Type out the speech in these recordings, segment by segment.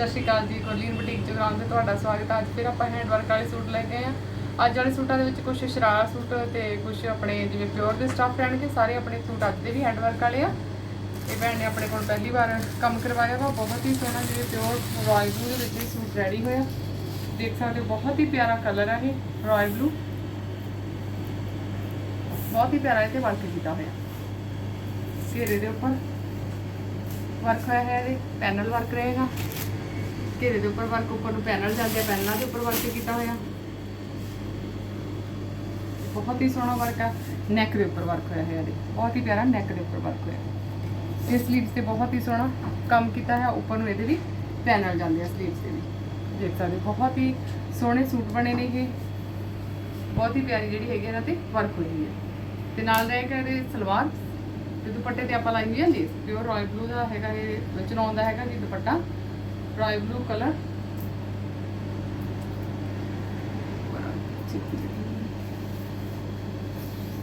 ਸਤਿ ਸ਼੍ਰੀ ਅਕਾਲ ਜੀ Colleen boutique Jagraon ਤੇ ਤੁਹਾਡਾ ਸਵਾਗਤ ਹੈ। ਅੱਜ ਫਿਰ ਆਪਾਂ ਹੈਂਡ ਵਰਕ ਵਾਲੇ ਸੂਟ ਲੈ ਕੇ ਆਏ ਆ ਅੱਜ ਵਾਲੇ ਸੂਟਾਂ ਦੇ ਵਿੱਚ ਕੁਝ ਸ਼ਰਾਰਾ ਸੂਟ ਤੇ ਕੁਝ ਆਪਣੇ ਜਿਵੇਂ ਪਿਓਰ ਦੇ ਸਟਾਫ ਰਹਿਣਗੇ, ਸਾਰੇ ਆਪਣੇ ਸੂਟ ਅੱਜ ਦੇ ਵੀ ਹੈਂਡ ਵਰਕ ਵਾਲੇ ਆ। ਇਹ ਭੈਣ ਨੇ ਆਪਣੇ ਕੋਲ ਪਹਿਲੀ ਵਾਰ ਕੰਮ ਕਰਵਾਇਆ ਵਾ, ਬਹੁਤ ਹੀ ਸੋਹਣਾ ਜਿਵੇਂ ਪਿਓਰ ਰਾਇਲ ਬਲੂ ਦੇ ਵਿੱਚ ਵੀ ਸੂਟ ਰੈਡੀ ਹੋਇਆ। ਦੇਖ ਸਕਦੇ ਹੋ, ਬਹੁਤ ਹੀ ਪਿਆਰਾ ਕਲਰ ਆ ਇਹ ਰਾਇਲ ਬਲੂ ਬਹੁਤ ਹੀ ਪਿਆਰਾ ਇਹ ਤੇ ਵਰਕ ਕੀਤਾ ਹੋਇਆ। ਘੇਰੇ ਦੇ ਉੱਪਰ ਵਰਕ ਹੋਇਆ ਹੈ ਇਹਦੇ ਪੈਨਲ ਵਰਕ ਰਹੇਗਾ। ਘੇਰੇ ਦੇ ਉੱਪਰ ਵਰਕ ਉੱਪਰ ਨੂੰ ਪੈਨਲ ਜਾਂਦੇ ਆ ਪੈਨਲਾਂ ਦੇ ਉੱਪਰ ਵਰਕ ਕੀਤਾ ਹੋਇਆ। ਬਹੁਤ ਹੀ ਸੋਹਣਾ ਵਰਕ ਆ। ਨੈਕ ਦੇ ਉੱਪਰ ਵਰਕ ਹੋਇਆ ਹੋਇਆ ਇਹਦੇ ਬਹੁਤ ਹੀ ਪਿਆਰਾ ਨੈਕ ਦੇ ਉੱਪਰ ਵਰਕ ਹੋਇਆ। ਤੇ ਸਲੀਵਸ ਤੇ ਬਹੁਤ ਹੀ ਸੋਹਣਾ ਕੰਮ ਕੀਤਾ ਹੈ ਉੱਪਰ ਨੂੰ ਇਹਦੇ ਵੀ ਪੈਨਲ ਜਾਂਦੇ ਆ ਸਲੀਵਸ ਤੇ ਵੀ। ਦੇਖ ਸਕਦੇ ਬਹੁਤ ਹੀ ਸੋਹਣੇ ਸੂਟ ਬਣੇ ਨੇ ਇਹ। ਬਹੁਤ ਹੀ ਪਿਆਰੀ ਜਿਹੜੀ ਹੈਗੀ ਇਹਨਾਂ ਤੇ ਵਰਕ ਹੋਈ ਹੈ ਤੇ ਨਾਲ ਰਹੇਗਾ ਇਹਦੇ ਸਲਵਾਰ ਤੇ ਦੁਪੱਟੇ ਤੇ ਆਪਾਂ ਲਾਈ ਹੋਈ ਹੈ ਲੇਸ ਪਿਓਰ ਰਾਇਲ ਬਲੂ ਦਾ ਹੈਗਾ ਇਹ ਚਨਾਉਣ ਦਾ ਹੈਗਾ ਜੀ ਦੁਪੱਟਾ। ਰਾਇਲ ਬਲੂ ਕਲਰ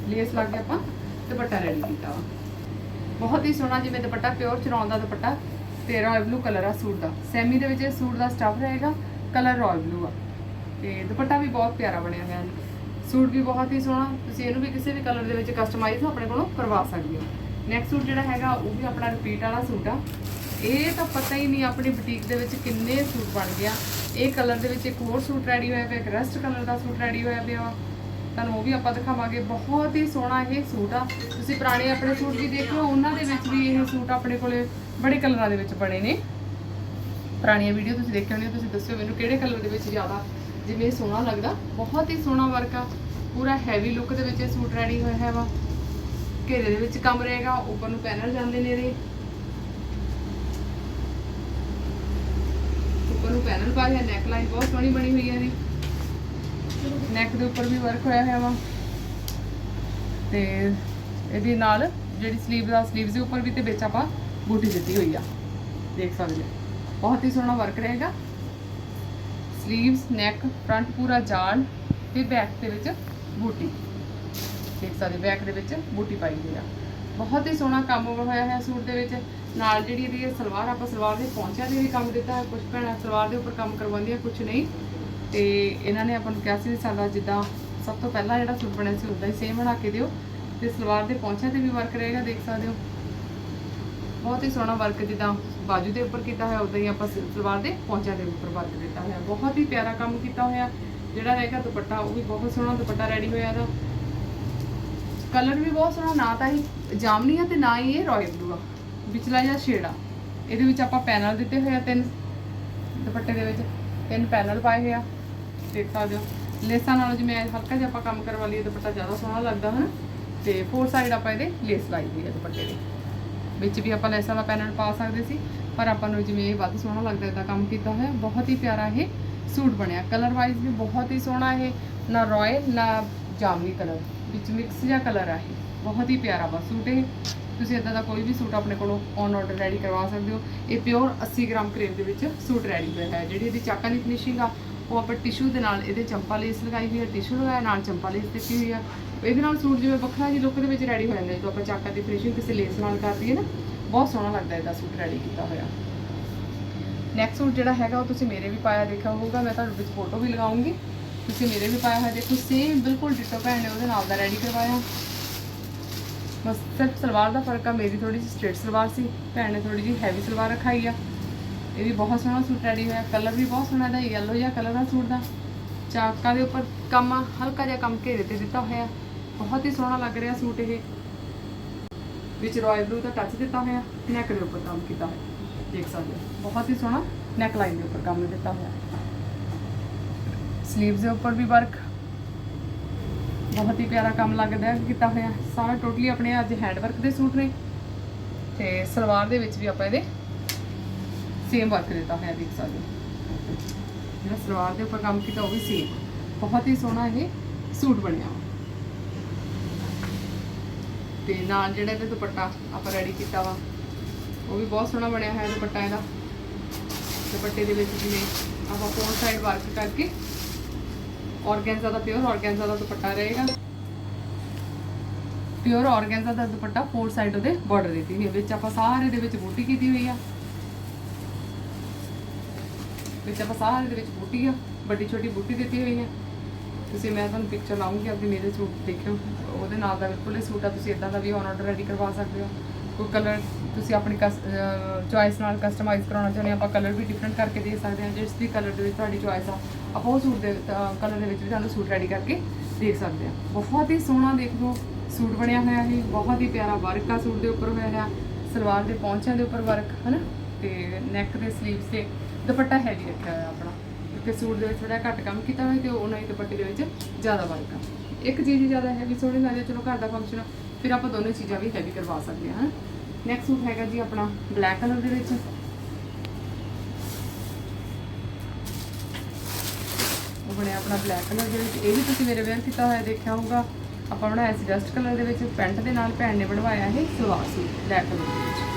ਲੇਸ ਲਾ ਕੇ ਆਪਾਂ ਦੁਪੱਟਾ ਰੈਡੀ ਕੀਤਾ ਵਾ। ਬਹੁਤ ਹੀ ਸੋਹਣਾ ਜਿਵੇਂ ਦੁਪੱਟਾ ਪਿਓਰ ਚਨਾਉਣ ਦਾ ਦੁਪੱਟਾ, ਤੇ ਰਾਇਲ ਬਲੂ ਕਲਰ ਆ ਸੂਟ ਦਾ। ਸੈਮੀ ਦੇ ਵਿੱਚ ਇਹ ਸੂਟ ਦਾ ਸਟਫ ਰਹੇਗਾ ਕਲਰ ਰਾਇਲ ਬਲੂ ਆ। ਤੇ ਦੁਪੱਟਾ ਵੀ ਬਹੁਤ ਪਿਆਰਾ ਬਣਿਆ ਹੋਇਆ ਹੈ। ਸੂਟ ਵੀ ਬਹੁਤ ਹੀ ਸੋਹਣਾ। ਤੁਸੀਂ ਇਹਨੂੰ ਵੀ ਕਿਸੇ ਵੀ ਕਲਰ ਦੇ ਵਿੱਚ ਕਸਟਮਾਈਜ਼ ਆਪਣੇ ਕੋਲੋਂ ਕਰਵਾ ਸਕਦੇ ਹੋ। ਨੈਕਸਟ ਸੂਟ ਜਿਹੜਾ ਹੈਗਾ, ਉਹ ਵੀ ਆਪਣਾ ਰਿਪੀਟ ਵਾਲਾ ਸੂਟ ਆ। ਇਹ ਤਾਂ ਪਤਾ ਹੀ ਨਹੀਂ ਆਪਣੀ ਬੁਟੀਕ ਦੇ ਵਿੱਚ ਕਿੰਨੇ ਸੂਟ ਬਣ ਗਿਆ। ਇਹ ਕਲਰ ਦੇ ਵਿੱਚ ਇੱਕ ਹੋਰ ਸੂਟ ਰੈਡੀ ਹੋਇਆ ਪਿਆ, ਇੱਕ ਰੈਸਟ ਕਲਰ ਦਾ ਸੂਟ ਰੈਡੀ ਹੋਇਆ ਪਿਆ ਵਾ। ਤੁਹਾਨੂੰ ਉਹ ਵੀ ਆਪਾਂ ਦਿਖਾਵਾਂਗੇ। ਬਹੁਤ ਹੀ ਸੋਹਣਾ ਇਹ ਸੂਟ ਆ। ਤੁਸੀਂ ਪੁਰਾਣੇ ਆਪਣੇ ਸੂਟ ਵੀ ਦੇਖੋ ਉਹਨਾਂ ਦੇ ਵਿੱਚ ਵੀ ਇਹ ਸੂਟ ਆਪਣੇ ਕੋਲੇ ਬੜੇ ਕਲਰਾਂ ਦੇ ਵਿੱਚ ਬਣੇ ਨੇ। ਪੁਰਾਣੀਆਂ ਵੀਡੀਓ ਤੁਸੀਂ ਦੇਖੇ ਹੋਣੇ ਤੁਸੀਂ ਦੱਸਿਓ ਮੈਨੂੰ ਕਿਹੜੇ ਕਲਰ ਦੇ ਵਿੱਚ ਜ਼ਿਆਦਾ ਜਿਵੇਂ ਇਹ ਸੋਹਣਾ ਲੱਗਦਾ। ਬਹੁਤ ਹੀ ਸੋਹਣਾ ਵਰਕ ਆ। ਪੂਰਾ ਹੈਵੀ ਲੁੱਕ ਦੇ ਵਿੱਚ ਇਹ ਸੂਟ ਰੈਡੀ ਹੋਇਆ ਹੈ ਵਾ। ਘੇਰੇ ਦੇ ਵਿੱਚ ਕੰਮ ਰਹੇਗਾ, ਉੱਪਰ ਨੂੰ ਪੈਨਲ ਜਾਂਦੇ ਨੇ ਇਹਦੇ ਉੱਪਰ ਨੂੰ ਪੈਨਲ ਪਾਇਆ ਹੈ ਨੈਕ ਲਾਈਨ ਬਹੁਤ ਸੋਹਣੀ ਬਣੀ ਹੋਈ ਹੈ ਇਹਦੀ। ਨੈਕ ਦੇ ਉੱਪਰ ਵੀ ਵਰਕ ਹੋਇਆ ਹੋਇਆ ਵਾ। ਤੇ ਇਹਦੇ ਨਾਲ ਜਿਹੜੀ ਸਲੀਵ ਦਾ ਸਲੀਵਸ ਦੇ ਉੱਪਰ ਵੀ ਤੇ ਵਿੱਚ ਆਪਾਂ ਬੂਟੀ ਦਿੱਤੀ ਹੋਈ ਆ। ਦੇਖ ਸਕਦੇ ਬਹੁਤ ਹੀ ਸੋਹਣਾ ਵਰਕ ਰਹੇਗਾ ਸਲੀਵਸ ਨੈਕ ਫਰੰਟ ਪੂਰਾ ਜਾਲ ਤੇ ਬੈਕ ਦੇ ਵਿੱਚ ਬੂਟੀ। ਦੇਖ ਸਕਦੇ ਬੈਕ ਦੇ ਵਿੱਚ ਬੂਟੀ ਪਾਈ ਹੋਈ ਆ। ਬਹੁਤ ਹੀ ਸੋਹਣਾ ਕੰਮ ਹੋਇਆ ਹੈ ਸੂਟ ਦੇ ਵਿੱਚ। ਨਾਲ ਜਿਹੜੀ ਇਹਦੀ ਸਲਵਾਰ, ਆਪਾਂ ਸਲਵਾਰ ਦੇ ਪਹੁੰਚਿਆ ਦੇ ਵੀ ਕੰਮ ਦਿੱਤਾ ਹੈ। ਕੁਝ ਭੈਣਾਂ ਸਲਵਾਰ ਦੇ ਉੱਪਰ ਕੰਮ ਕਰਵਾਉਂਦੀਆਂ ਕੁਝ ਨਹੀਂ। ਤੇ ਇਹਨਾਂ ਨੇ ਆਪਾਂ ਨੂੰ ਕਿਹਾ ਸੀ ਸਾਡਾ ਜਿੱਦਾਂ ਸਭ ਤੋਂ ਪਹਿਲਾਂ ਜਿਹੜਾ ਸੂਟ ਬਣਿਆ ਸੀ, ਉਦਾਂ ਹੀ ਸੇਮ ਬਣਾ ਕੇ ਦਿਓ। ਤੇ ਸਲਵਾਰ ਦੇ ਪਹੁੰਚਿਆ ਤੇ ਵੀ ਵਰਕ ਰਹੇਗਾ, ਦੇਖ ਸਕਦੇ ਹੋ। ਬਹੁਤ ਹੀ ਸੋਹਣਾ ਵਰਕ ਜਿੱਦਾਂ ਬਾਜੂ ਦੇ ਉੱਪਰ ਕੀਤਾ ਹੋਇਆ, ਉਦਾਂ ਹੀ ਆਪਾਂ ਸਲਵਾਰ ਦੇ ਪਹੁੰਚਿਆ ਦੇ ਉੱਪਰ ਵਰਕ ਦਿੱਤਾ ਹੋਇਆ। ਬਹੁਤ ਹੀ ਪਿਆਰਾ ਕੰਮ ਕੀਤਾ ਹੋਇਆ। ਜਿਹੜਾ ਰਹੇਗਾ ਦੁਪੱਟਾ, ਉਹ ਵੀ ਬਹੁਤ ਸੋਹਣਾ ਦੁਪੱਟਾ ਰੈਡੀ ਹੋਇਆ ਇਹਦਾ। ਕਲਰ ਵੀ ਬਹੁਤ ਸੋਹਣਾ, ਨਾ ਤਾਂ ਹੀ ਜਾਮਨੀ ਆ ਤੇ ਨਾ ਹੀ ਇਹ ਰਾਇਲ ਬਲੂ ਆ। ਵਿਚਲਾ ਜਿਹਾ ਸ਼ੇਡ ਇਹਦੇ ਵਿੱਚ ਆਪਾਂ ਪੈਨਲ ਦਿੱਤੇ ਹੋਏ ਆ ਤਿੰਨ ਦੁਪੱਟੇ ਦੇ ਵਿੱਚ। ਤਿੰਨ ਪੈਨਲ ਪਾਏ ਹੋਏ ਆ। ਦੇਖ ਸਕਦੇ ਹੋ। ਲੇਸਾਂ ਨਾਲੋਂ ਜਿਵੇਂ ਹਲਕਾ ਜਿਹਾ ਆਪਾਂ ਕੰਮ ਕਰਵਾ ਲਈਏ ਦੁਪੱਟਾ ਜ਼ਿਆਦਾ ਸੋਹਣਾ ਲੱਗਦਾ, ਹਨ? ਤੇ ਫੋਰ ਸਾਈਡ ਆਪਾਂ ਇਹਦੇ ਲੇਸ ਲਾਈ ਹੋਈ ਹੈ ਦੁਪੱਟੇ ਦੇ। ਵਿੱਚ ਵੀ ਆਪਾਂ ਲੇਸਾਂ ਦਾ ਪੈਨਲ ਪਾ ਸਕਦੇ ਸੀ, ਪਰ ਆਪਾਂ ਨੂੰ ਜਿਵੇਂ ਇਹ ਵੱਧ ਸੋਹਣਾ ਲੱਗਦਾ ਇਹਦਾ ਕੰਮ ਕੀਤਾ ਹੋਇਆ, ਬਹੁਤ ਹੀ ਪਿਆਰਾ ਇਹ ਸੂਟ ਬਣਿਆ। ਕਲਰ ਵਾਈਜ਼ ਵੀ ਬਹੁਤ ਹੀ ਸੋਹਣਾ ਇਹ, ਨਾ ਰਾਇਲ ਨਾ ਜਾਮਨੀ ਕਲਰ ਵਿੱਚ ਮਿਕਸ ਜਿਹਾ ਕਲਰ ਆ ਇਹ। ਬਹੁਤ ਹੀ ਪਿਆਰਾ ਵਾ ਸੂਟ ਇਹ। ਤੁਸੀਂ ਇਦਾਂ ਦਾ ਕੋਈ ਵੀ ਸੂਟ ਆਪਣੇ ਕੋਲੋਂ ਔਨ ਆਰਡਰ ਰੈਡੀ ਕਰਵਾ ਸਕਦੇ ਹੋ। ਇਹ ਪਿਓਰ 80 ਗ੍ਰਾਮ ਕਰੇਵ ਦੇ ਵਿੱਚ ਸੂਟ ਰੈਡੀ ਹੋਇਆ ਹੈ। ਜਿਹੜੀ ਇਹਦੀ ਚਾਕਾਂ ਦੀ ਫਿਨਿਸ਼ਿੰਗ ਆ, ਉਹ ਆਪਾਂ ਟਿਸ਼ੂ ਦੇ ਨਾਲ ਇਹਦੇ ਚੰਪਾ ਲੇਸ ਲਗਾਈ ਹੋਈ ਹੈ ਟਿਸ਼ੂ ਲਗਾਇਆ, ਨਾਲ ਚੰਪਾ ਲੇਸ ਦਿੱਤੀ ਹੋਈ ਆ। ਇਹਦੇ ਨਾਲ ਸੂਟ ਜਿਵੇਂ ਵੱਖਰਾ ਜੀ ਲੁੱਕ ਦੇ ਵਿੱਚ ਰੈਡੀ ਹੋ ਜਾਂਦਾ ਜਦੋਂ ਆਪਾਂ ਚਾਕਾਂ ਦੀ ਫਿਨਿਸ਼ਿੰਗ ਕਿਸੇ ਲੇਸ ਨਾਲ ਕਰਦੀ ਹੈ ਨਾ, ਬਹੁਤ ਸੋਹਣਾ ਲੱਗਦਾ ਇਹਦਾ ਸੂਟ ਰੈਡੀ ਕੀਤਾ ਹੋਇਆ। ਨੈਕਸਟ ਸੂਟ ਜਿਹੜਾ ਹੈਗਾ, ਉਹ ਤੁਸੀਂ ਮੇਰੇ ਵੀ ਪਾਇਆ ਦੇਖਿਆ ਹੋਊਗਾ। ਮੈਂ ਤੁਹਾਨੂੰ ਵਿੱਚ ਫੋਟੋ ਵੀ ਲਗਾਉਂਗੀ। ਤੁਸੀਂ ਮੇਰੇ ਵੀ ਪਾਇਆ ਹੋਇਆ ਦੇਖੋ। ਸੇਮ ਬਿਲਕੁਲ ਡਿਟੋ ਭੈਣ ਨੇ ਉਹਦੇ ਨਾਲ ਦਾ ਰੈਡੀ ਕਰਵਾਇਆ। ਬਸ ਸਿਰਫ ਸਲਵਾਰ ਦਾ ਫ਼ਰਕ ਆ, ਮੇਰੀ ਥੋੜੀ ਜਿਹੀ ਸਟ੍ਰੇਟ ਸਲਵਾਰ ਸੀ, ਭੈਣ ਨੇ ਥੋੜੀ ਜਿਹੀ ਹੈਵੀ ਸਲਵਾਰ ਰਖਾਈ ਆ। ਇਹ ਵੀ ਬਹੁਤ ਸੋਹਣਾ ਸੂਟ ਰੈਡੀ ਹੋਇਆ ਕਲਰ ਵੀ ਬਹੁਤ ਸੋਹਣਾ ਦਾ ਯੈਲੋ ਜਿਹਾ ਕਲਰ ਆ ਸੂਟ ਦਾ। ਚਾਕਾਂ ਦੇ ਉੱਪਰ ਕੰਮ ਹਲਕਾ ਜਿਹਾ ਕੰਮ ਘੇਰੇ ਤੇ ਦਿੱਤਾ ਹੋਇਆ। ਬਹੁਤ ਹੀ ਸੋਹਣਾ ਲੱਗ ਰਿਹਾ ਸੂਟ ਇਹ। ਵਿੱਚ ਰਾਇਲ ਬਲੂ ਦਾ ਟੱਚ ਦਿੱਤਾ ਹੋਇਆ ਨੈਕ ਦੇ ਉੱਪਰ ਕੰਮ ਕੀਤਾ ਹੋਇਆ, ਦੇਖ ਸਕਦੇ ਹੋ। ਬਹੁਤ ਹੀ ਸੋਹਣਾ ਨੈਕ ਲਾਈਨ ਦੇ ਉੱਪਰ ਕੰਮ ਦਿੱਤਾ ਹੋਇਆ। ਸਲੀਵਸ ਦੇ ਉੱਪਰ ਵੀ ਵਰਕ ਬਹੁਤ ਹੀ ਪਿਆਰਾ ਕੰਮ ਲੱਗਦਾ ਕੀਤਾ ਹੋਇਆ। ਸਾਰਾ ਟੋਟਲੀ ਆਪਣੇ ਅੱਜ ਹੈਂਡ ਵਰਕ ਦੇ ਸੂਟ ਨੇ। ਤੇ ਸਲਵਾਰ ਦੇ ਵਿੱਚ ਵੀ ਆਪਾਂ ਇਹਦੇ ਸੇਮ ਵਰਕ ਦਿੱਤਾ ਹੋਇਆ ਦੇਖ ਸਕਦੇ ਜਿਹੜਾ ਸਲਵਾਰ ਦੇ ਉੱਪਰ ਕੰਮ ਕੀਤਾ ਉਹ ਵੀ ਸੇਮ ਬਹੁਤ ਹੀ ਸੋਹਣਾ ਇਹ ਸੂਟ ਬਣਿਆ। ਵਾ। ਤੇ ਨਾਲ ਜਿਹੜਾ ਇਹਦੇ ਦੁਪੱਟਾ ਆਪਾਂ ਰੈਡੀ ਕੀਤਾ ਵਾ, ਉਹ ਵੀ ਬਹੁਤ ਸੋਹਣਾ ਬਣਿਆ ਹੋਇਆ ਦੁਪੱਟਾ ਇਹਦਾ। ਦੁਪੱਟੇ ਦੇ ਵਿੱਚ ਜਿਵੇਂ ਆਪਾਂ ਫੋਨ ਸਾਈਡ ਵਰਕ ਕਰਕੇ ਔਰਗੈਂਜ਼ਾ ਦਾ ਪਿਓਰ ਔਰਗੈਂਜ਼ਾ ਦਾ ਦੁਪੱਟਾ ਰਹੇਗਾ। ਪਿਓਰ ਔਰਗੈਂਜ਼ਾ ਦਾ ਦੁਪੱਟਾ ਫੋਰ ਸਾਈਡ ਉਹਦੇ ਬਾਰਡਰ ਦਿੱਤੀ ਹੋਈ ਹੈ, ਵਿੱਚ ਆਪਾਂ ਸਾਰੇ ਦੇ ਵਿੱਚ ਬੂਟੀ ਕੀਤੀ ਹੋਈ ਆ। ਵਿੱਚ ਆਪਾਂ ਸਾਰੇ ਦੇ ਵਿੱਚ ਬੂਟੀ ਆ, ਵੱਡੀ ਛੋਟੀ ਬੂਟੀ ਦਿੱਤੀ ਹੋਈ ਹੈ। ਤੁਸੀਂ, ਮੈਂ ਤੁਹਾਨੂੰ ਪਿਕਚਰ ਲਾਉਂਗੀ ਆਪਣੀ ਮੇਰੇ ਸੂਟ ਦੇਖਿਓ। ਉਹਦੇ ਨਾਲ ਦਾ ਬਿਲਕੁਲ ਹੀ ਸੂਟ ਆ, ਤੁਸੀਂ ਇਦਾਂ ਦਾ ਵੀ ਔਨ ਆਰਡਰ ਰੈਡੀ ਕਰਵਾ ਸਕਦੇ ਹੋ। ਕੋਈ ਕਲਰ ਤੁਸੀਂ ਆਪਣੀ ਚੋਇਸ ਨਾਲ ਕਸਟਮਾਈਜ਼ ਕਰਾਉਣਾ ਚਾਹੁੰਦੇ ਹੋ, ਆਪਾਂ ਕਲਰ ਵੀ ਡਿਫਰੈਂਟ ਕਰਕੇ ਦੇ ਸਕਦੇ ਹਾਂ, ਜਿਸ ਦੀ ਕਲਰ ਦੇ ਵਿੱਚ ਤੁਹਾਡੀ ਚੋਇਸ ਆ। ਆਪਾਂ ਉਹ ਸੂਟ ਦੇ ਕਲਰ ਦੇ ਵਿੱਚ ਵੀ ਤੁਹਾਨੂੰ ਸੂਟ ਰੈਡੀ ਕਰਕੇ ਦੇਖ ਸਕਦੇ ਹਾਂ। ਬਹੁਤ ਹੀ ਸੋਹਣਾ ਦੇਖ ਲਓ, ਸੂਟ ਬਣਿਆ ਹੋਇਆ ਹੈ ਬਹੁਤ ਹੀ ਪਿਆਰਾ ਵਰਕ ਆ ਸੂਟ ਦੇ ਉੱਪਰ ਹੋਇਆ ਹੈ ਸਲਵਾਰ ਦੇ ਪੌਂਚਿਆਂ ਦੇ ਉੱਪਰ ਵਰਕ ਹਨਾ? ਤੇ ਨੈਕ ਦੇ ਸਲੀਵਸ ਤੇ ਦੁਪੱਟਾ ਹੈਵੀ ਰੱਖਿਆ ਹੋਇਆ ਆਪਣਾ। ਕਿਉਂਕਿ ਸੂਟ ਦੇ ਵਿੱਚ ਥੋੜਾ ਘੱਟ ਕੰਮ ਕੀਤਾ ਹੋਇਆ ਤੇ ਉਹਨਾਂ ਹੀ ਦੁਪੱਟੇ ਦੇ ਵਿੱਚ ਜ਼ਿਆਦਾ ਵਰਕ ਆ। ਇੱਕ ਚੀਜ਼ ਹੀ ਜ਼ਿਆਦਾ ਹੈਵੀ ਸੋਹਣੀ ਲੱਗਦੀ ਚਲੋ ਘਰ ਦਾ ਫੰਕਸ਼ਨ ਫਿਰ ਆਪਾਂ ਦੋਨੋਂ ਚੀਜ਼ਾਂ ਵੀ ਹੈਵੀ ਕਰਵਾ ਸਕਦੇ ਹਾਂ ਨੈਕਸਟ ਸੂਟ ਹੈਗਾ ਜੀ ਆਪਣਾ ਬਲੈਕ ਕਲਰ ਦੇ ਵਿੱਚ। ਬਣਿਆ ਆਪਣਾ ਬਲੈਕ ਕਲਰ ਦੇ ਵਿੱਚ। ਇਹ ਵੀ ਤੁਸੀਂ ਮੇਰੇ ਵੇਅਰ ਕੀਤਾ ਹੋਇਆ ਦੇਖਿਆ ਹੋਊਗਾ। ਆਪਾਂ ਬਣਾਇਆ ਸੀ ਡਸਟ ਕਲਰ ਦੇ ਵਿੱਚ। ਪੈਂਟ ਦੇ ਨਾਲ ਭੈਣ ਨੇ ਬਣਵਾਇਆ ਇਹ ਸਲਵਾਰ ਸੂਟ ਬਲੈਕ ਕਲਰ ਦੇ ਵਿੱਚ।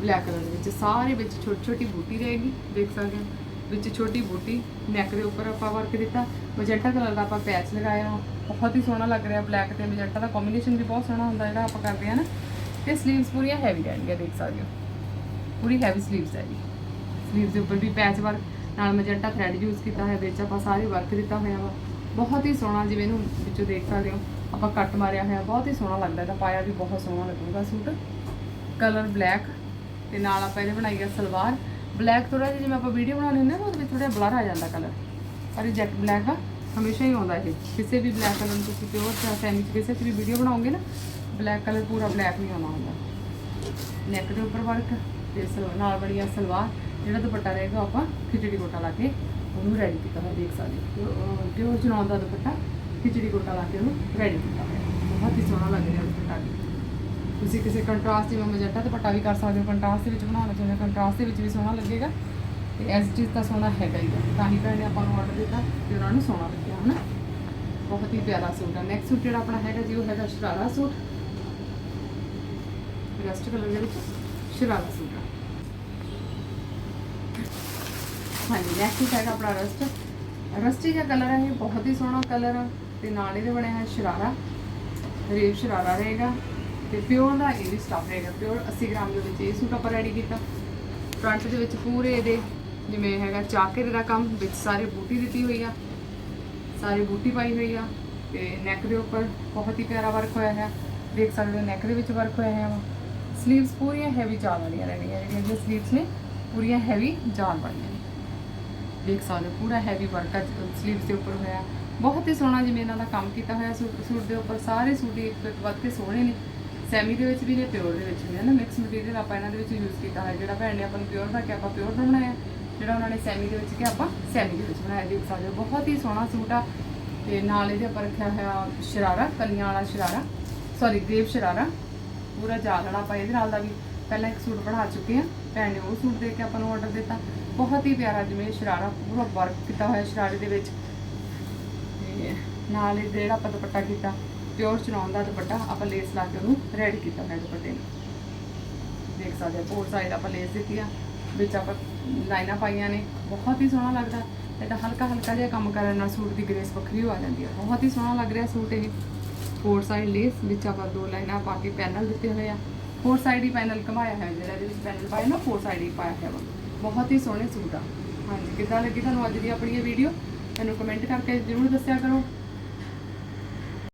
ਬਲੈਕ ਕਲਰ ਦੇ ਵਿੱਚ। ਸਾਰੇ ਵਿੱਚ ਛੋਟੀ ਛੋਟੀ ਬੂਟੀ ਰਹੇਗੀ, ਦੇਖ ਸਕਦੇ ਹੋ। ਵਿੱਚ ਛੋਟੀ ਬੂਟੀ ਨੈਕ ਦੇ ਉੱਪਰ ਆਪਾਂ ਵਰਕ ਦਿੱਤਾ ਮੈਜੈਂਟਾ ਕਲਰ ਦਾ ਆਪਾਂ ਪੈਚ ਲਗਾਇਆ। ਬਹੁਤ ਹੀ ਸੋਹਣਾ ਲੱਗ ਰਿਹਾ ਬਲੈਕ ਤੇ। ਮੈਜੈਂਟਾ ਦਾ ਕੰਬੀਨੇਸ਼ਨ ਵੀ ਬਹੁਤ ਸੋਹਣਾ ਹੁੰਦਾ, ਜਿਹੜਾ ਆਪਾਂ ਕਰਦੇ ਆ ਨਾ। ਤੇ ਸਲੀਵਸ ਪੂਰੀਆਂ ਹੈਵੀ ਰਹਿਣਗੀਆਂ, ਦੇਖ ਸਕਦੇ ਹੋ। ਪੂਰੀ ਹੈਵੀ ਸਲੀਵਸ ਹੈ ਜੀ। ਸਲੀਵਸ ਦੇ ਉੱਪਰ ਵੀ ਪੈਚ ਵਰਕ ਨਾਲ ਮੈਜੈਂਟਾ ਥ੍ਰੈਡ ਯੂਜ਼ ਕੀਤਾ ਹੈ ਵਿੱਚ ਆਪਾਂ ਸਾਰੇ ਵਰਕ ਦਿੱਤਾ ਹੋਇਆ ਵਾ। ਬਹੁਤ ਹੀ ਸੋਹਣਾ ਜਿਵੇਂ ਇਹਨੂੰ ਵਿੱਚੋਂ ਦੇਖ ਸਕਦੇ ਹੋ, ਆਪਾਂ ਕੱਟ ਮਾਰਿਆ ਹੋਇਆ, ਬਹੁਤ ਹੀ ਸੋਹਣਾ ਲੱਗਦਾ, ਇਹਦਾ ਪਾਇਆ ਵੀ ਬਹੁਤ ਸੋਹਣਾ ਲੱਗੂਗਾ ਸੂਟ। ਕਲਰ ਬਲੈਕ ਤੇ ਨਾਲ ਆਪਾਂ ਇਹਦੇ ਬਣਾਈ ਆ ਸਲਵਾਰ। ਬਲੈਕ ਥੋੜਾ ਜਿਹਾ ਜਿਵੇਂ ਆਪਾਂ ਵੀਡੀਓ ਬਣਾਉਣੀ ਹੁੰਦੇ ਨਾ, ਉਹਦੇ ਵਿੱਚ ਥੋੜਾ ਬਲਰ ਆ ਜਾਂਦਾ ਕਲਰ ਪਰ ਇਹ ਜੈਟ ਬਲੈਕ ਆ, ਹਮੇਸ਼ਾ ਹੀ ਆਉਂਦਾ ਇਹ। ਕਿਸੇ ਵੀ ਬਲੈਕ ਕਲਰ ਨੂੰ ਤੁਸੀਂ ਪਿਓਰ ਜਾਂ ਸੈਮੀ ਚ ਕਿਸੇ ਚ ਵੀ ਵੀਡੀਓ ਬਣਾਓਗੇ ਨਾ ਬਲੈਕ ਕਲਰ ਪੂਰਾ ਬਲੈਕ ਨਹੀਂ ਆਉਣਾ ਹੁੰਦਾ। ਨੈਕ ਦੇ ਉੱਪਰ ਵਰਕ ਤੇ ਸਲ- ਨਾਲ ਬੜੀਆ ਸਲਵਾਰ। ਜਿਹੜਾ ਦੁਪੱਟਾ ਰਹੇਗਾ ਉਹ ਆਪਾਂ ਖਿਚੜੀ ਗੋਟਾ ਲਾ ਕੇ ਉਹਨੂੰ ਰੈਡੀ ਕੀਤਾ ਹੋਇਆ, ਦੇਖ ਸਕਦੇ ਹੋ। ਪਿਓਰ ਜਨੌਨ ਦਾ ਦੁਪੱਟਾ ਖਿਚੜੀ ਗੋਟਾ ਲਾ ਕੇ ਉਹਨੂੰ ਰੈਡੀ ਕੀਤਾ ਹੋਇਆ। ਬਹੁਤ ਹੀ ਸੋਹਣਾ ਲੱਗ ਰਿਹਾ ਦੁਪੱਟਾ। ਤੁਸੀਂ ਕਿਸੇ ਕੰਟਰਾਸਟ ਜਿਵੇਂ ਮੈਜੈਂਟਾ ਦੁਪੱਟਾ ਵੀ ਕਰ ਸਕਦੇ ਹੋ। ਕੰਟਰਾਸਟ ਦੇ ਵਿੱਚ ਬਣਾਉਣਾ ਚਾਹੁੰਦੇ ਹੋ ਕੰਟਰਾਸਟ ਦੇ ਵਿੱਚ ਵੀ ਸੋਹਣਾ ਲੱਗੇਗਾ। ਤੇ ਐਸ ਚੀਜ਼ ਤਾਂ ਸੋਹਣਾ ਹੈਗਾ ਹੀ ਆ। ਤਾਂ ਹੀ ਭੈਣ ਨੇ ਆਪਾਂ ਨੂੰ ਆਰਡਰ ਦਿੱਤਾ ਤੇ ਉਹਨਾਂ ਨੂੰ ਸੋਹਣਾ ਲੱਗਿਆ, ਹਨਾ? ਬਹੁਤ ਹੀ ਪਿਆਰਾ ਸੂਟ ਹੈ ਨੈਕਸਟ ਸੂਟ ਜਿਹੜਾ ਆਪਣਾ ਹੈਗਾ ਜੀ, ਉਹ ਹੈਗਾ ਸ਼ਰਾਰਾ ਸੂਟ। ਰਸਟ ਕਲਰ ਦੇ ਵਿੱਚ। ਸ਼ਰਾਰਾ ਸੂਟ ਆ। ਹਾਂਜੀ ਨੈਕਸਟ ਹੈਗਾ ਆਪਣਾ ਰਸਟ। ਰਸਟੀ ਜਿਹਾ ਕਲਰ ਹੈ ਇਹ ਬਹੁਤ ਹੀ ਸੋਹਣਾ ਕਲਰ ਆ ਤੇ ਨਾਲ ਇਹਦੇ ਬਣਿਆ ਹੈ ਸ਼ਰਾਰਾ। ਰੇਬ ਸ਼ਰਾਰਾ ਰਹੇਗਾ ਤੇ ਪਿਓਰ ਦਾ ਇਹ ਵੀ ਸਟਾਫ ਰਹੇਗਾ। ਪਿਓਰ 80 ਗ੍ਰਾਮ ਦੇ ਵਿੱਚ ਇਹ ਸੂਟ ਆਪਾਂ ਰੈਡੀ ਕੀਤਾ। ਫਰੰਟ ਦੇ ਵਿੱਚ ਪੂਰੇ ਇਹਦੇ ਜਿਵੇਂ ਹੈਗਾ ਚਾਕਰ ਦਾ ਕੰਮ, ਵਿੱਚ ਸਾਰੇ ਬੂਟੀ ਦਿੱਤੀ ਹੋਈ ਆ। ਸਾਰੀ ਬੂਟੀ ਪਾਈ ਹੋਈ ਆ ਤੇ ਨੈਕ ਦੇ ਉੱਪਰ ਬਹੁਤ ਹੀ ਪਿਆਰਾ ਵਰਕ ਹੋਇਆ ਹੈ। ਦੇਖ ਸਕਦੇ ਹੋ ਨੈਕ ਦੇ ਵਿੱਚ ਵਰਕ ਹੋਇਆ ਹੈ। ਸਲੀਵਸ ਪੂਰੀਆਂ ਹੈਵੀ ਚਾਲ ਵਾਲੀਆਂ ਰਹਿਣਗੀਆਂ ਜਿਹੜੀਆਂ ਸਲੀਵਸ ਨੇ। ਪੂਰੀਆਂ ਹੈਵੀ ਜਾਲ ਵਾਲੀਆਂ ਨੇ। ਦੇਖ ਸਕਦੇ ਹੋ ਪੂਰਾ ਹੈਵੀ ਵਰਕ ਆ ਸਲੀਵਸ ਦੇ ਉੱਪਰ ਹੋਇਆ। ਬਹੁਤ ਹੀ ਸੋਹਣਾ ਜਿਵੇਂ ਇਹਨਾਂ ਦਾ ਕੰਮ ਕੀਤਾ ਹੋਇਆ ਸੂਟ ਸੂਟ ਦੇ ਉੱਪਰ। ਸਾਰੇ ਸੂਟ ਇੱਕ ਤੋਂ ਇੱਕ ਵੱਧ ਕੇ ਸੋਹਣੇ ਨੇ। ਸੈਮੀ ਦੇ ਵਿੱਚ ਵੀ ਨੇ ਪਿਓਰ ਦੇ ਵਿੱਚ ਵੀ ਹੈ ਨਾ ਮਿਕਸ ਮਟੀਰੀਅਲ ਆਪਾਂ ਇਹਨਾਂ ਦੇ ਵਿੱਚ ਯੂਜ਼ ਕੀਤਾ ਹੋਇਆ। ਜਿਹੜਾ ਭੈਣ ਨੇ ਆਪਾਂ ਨੂੰ ਪਿਓਰ ਦਾ ਕਿ ਆਪਾਂ ਪਿਓਰ ਦਾ ਬਣਾਇਆ। ਜਿਹੜਾ ਉਹਨਾਂ ਨੇ ਸੈਮੀ ਦੇ ਵਿੱਚ ਕਿ ਆਪਾਂ ਸੈਮੀ ਦੇ ਵਿੱਚ ਬਣਾਇਆ। ਦੇਖ ਸਕਦੇ ਹੋ ਬਹੁਤ ਹੀ ਸੋਹਣਾ ਸੂਟ ਆ। ਤੇ ਨਾਲ ਇਹਦੇ ਉੱਪਰ ਰੱਖਿਆ ਹੋਇਆ ਸ਼ਰਾਰਾ, ਕਲੀਆਂ ਵਾਲਾ ਸ਼ਰਾਰਾ। ਸੌਰੀ ਗ੍ਰੇਪ ਸ਼ਰਾਰਾ। ਪੂਰਾ ਜਾਲ ਵਾਲਾ ਆਪਾਂ ਇਹਦੇ ਨਾਲ ਦਾ ਵੀ ਪਹਿਲਾਂ ਇੱਕ ਸੂਟ ਬਣਾ ਚੁੱਕੇ ਆ ਭੈਣ ਨੇ ਉਹ ਸੂਟ ਦੇ ਕੇ ਆਪਾਂ ਨੂੰ ਆਰਡਰ ਦਿੱਤਾ। ਬਹੁਤ ਹੀ ਪਿਆਰਾ ਜਿਵੇਂ ਸ਼ਰਾਰਾ, ਪੂਰਾ ਵਰਕ ਕੀਤਾ ਹੋਇਆ ਸ਼ਰਾਰੇ ਦੇ ਵਿੱਚ। ਤੇ ਨਾਲ ਇਹ ਜਿਹੜਾ ਆਪਾਂ ਦੁਪੱਟਾ ਕੀਤਾ ਪਿਓਰ ਚਨਾਉਣ ਦਾ ਦੁਪੱਟਾ, ਆਪਾਂ ਲੇਸ ਲਾ ਕੇ ਉਹਨੂੰ ਰੈਡੀ ਕੀਤਾ ਹੈ ਦੁਪੱਟੇ ਨੂੰ। ਦੇਖ ਸਕਦੇ ਹੋ ਫੋਰ ਸਾਈਡ ਆਪਾਂ ਲੇਸ ਦਿੱਤੀ ਆ, ਵਿੱਚ ਆਪਾਂ ਲਾਈਨਾਂ ਪਾਈਆਂ ਨੇ, ਬਹੁਤ ਹੀ ਸੋਹਣਾ ਲੱਗਦਾ। ਇਹਦਾ ਹਲਕਾ ਹਲਕਾ ਜਿਹਾ ਕੰਮ ਕਰਨ ਨਾਲ ਸੂਟ ਦੀ ਗ੍ਰੇਸ ਵੱਖਰੀ ਹੋ ਜਾਂਦੀ ਹੈ ਬਹੁਤ ਹੀ ਸੋਹਣਾ ਲੱਗ ਰਿਹਾ ਸੂਟ ਇਹ। ਫੋਰ ਸਾਈਡ ਲੇਸ ਵਿੱਚ ਆਪਾਂ ਦੋ ਲਾਈਨਾਂ ਪਾ ਕੇ ਪੈਨਲ ਦਿੱਤੇ ਹੋਏ ਆ। ਫੋਰ ਸਾਈਡ ਹੀ ਪੈਨਲ ਘਮਾਇਆ ਹੈ ਜਿਹੜਾ ਇਹਦੇ ਵਿੱਚ ਪੈਨਲ ਪਾਇਆ ਨਾ ਫੋਰ ਸਾਈਡ ਹੀ ਪਾਇਆ ਹੈ ਬਹੁਤ ਹੀ ਸੋਹਣੇ ਸੂਟ ਆ। ਹਾਂਜੀ, ਕਿੱਦਾਂ ਲੱਗੀ ਤੁਹਾਨੂੰ ਅੱਜ ਦੀ ਆਪਣੀ ਇਹ ਵੀਡੀਓ ਮੈਨੂੰ ਕਮੈਂਟ ਕਰਕੇ ਜ਼ਰੂਰ ਦੱਸਿਆ ਕਰੋ।